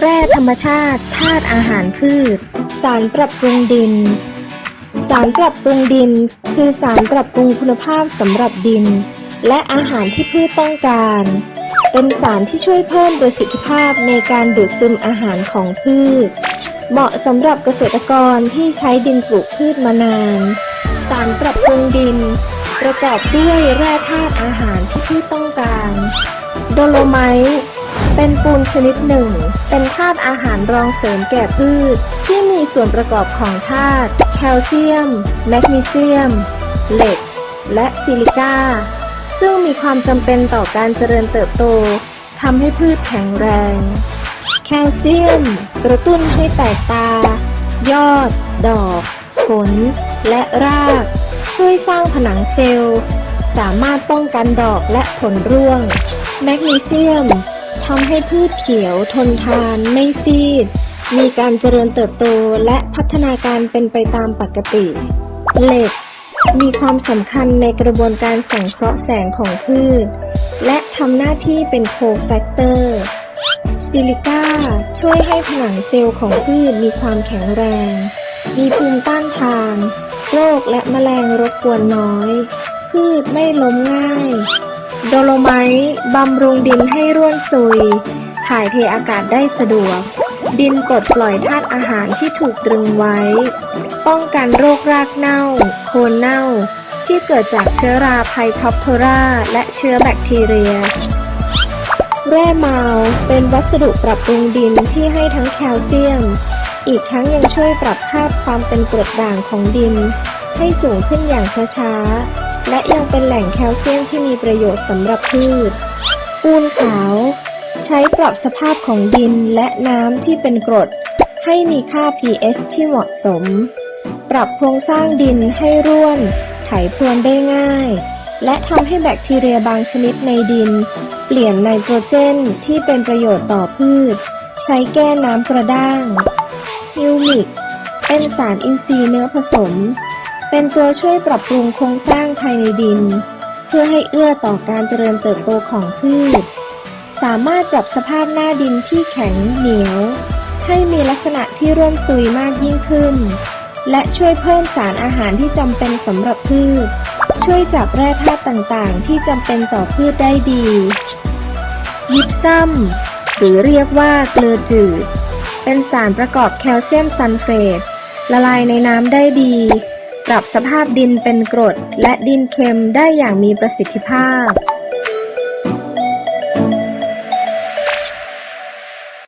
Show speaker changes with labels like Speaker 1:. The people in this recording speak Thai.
Speaker 1: แร่ธรรมชาติธาตุอาหารพืช สารปรับปรุงดิน สารปรับปรุงดิน คือสารปรับปรุงคุณภาพสำหรับดิน และอาหารที่พืชต้องการ เป็นสารที่ช่วยเพิ่มประสิทธิภาพในการดูดซึมอาหารของพืช เหมาะสำหรับเกษตรกรที่ใช้ดินปลูกพืชมานาน สารปรับปรุงดิน ประกอบด้วยแร่ธาตุอาหารที่พืชต้องการ โดโลไมต์ เป็นปูนชนิดหนึ่ง เป็นธาตุอาหารรองเสริมแก่พืช ที่มีส่วนประกอบของธาตุแคลเซียม แมกนีเซียม เหล็ก และซิลิก้า ซึ่งมีความจำเป็นต่อการเจริญเติบโตทำให้พืชแข็งแรง แคลเซียม กระตุ้นให้แตกตา ยอด ดอก ผล และราก ช่วยสร้างผนังเซลล์ สามารถป้องกันดอกและผลร่วง แมกนีเซียม ทำให้พืชเขียวทนทานไม่ซีด มีการเจริญเติบโตและพัฒนาการเป็นไปตามปกติ เหล็ก มีความสำคัญในกระบวนการสังเคราะห์แสงของพืช และทำหน้าที่เป็นโคแฟกเตอร์ซิลิก้าช่วยให้ผนังเซลล์ของพืชมีความแข็งแรง มีภูมิต้านทาน โรคและแมลงรบกวนน้อย พืชไม่ล้มง่าย โดโลไมต์บำรุงดินให้ร่วนซุย ถ่ายเทอากาศได้สะดวก ดินกดปล่อยธาตุอาหารที่ถูกตรึงไว้ ป้องกันโรครากเน่า โคนเน่า ที่เกิดจากเชื้อราไพทอปโทราและเชื้อแบคทีเรีย แร่เมาล์เป็นวัสดุปรับปรุงดินที่ให้ทั้งแคลเซียม อีกทั้งยังช่วยปรับค่าความเป็นกรดด่างของดิน ให้สูงขึ้นอย่างช้าๆ และยังเป็นแหล่งแคลเซียมที่มีประโยชน์สำหรับพืช ปูนขาว ใช้ปรับสภาพของดินและน้ำที่เป็นกรด ให้มีค่า pH ที่เหมาะสม ปรับโครงสร้างดินให้ร่วน ไถพรวนได้ง่าย และทำให้แบคทีเรียบางชนิดในดิน เปลี่ยนไนโตรเจนที่เป็นประโยชน์ต่อพืช ใช้แก้น้ำกระด้างฮิวมิกเป็นสารอินทรีย์เนื้อผสม เป็นตัวช่วยปรับปรุงโครงสร้างภายในดิน เพื่อให้เอื้อต่อการเจริญเติบโตของพืช สามารถปรับสภาพหน้าดินที่แข็งเหนียว ให้มีลักษณะที่ร่วนซุยมากยิ่งขึ้น และช่วยเพิ่มสารอาหารที่จำเป็นสำหรับพืช ช่วยจับแร่ธาตุต่างๆ ที่จำเป็นต่อพืชได้ดียิปซัมหรือเรียกว่าเกลือจืด เป็นสารประกอบแคลเซียมซัลเฟตละลายในน้ำได้ดี ปรับสภาพดินเป็นกรดและดินเค็มได้อย่างมีประสิทธิภาพ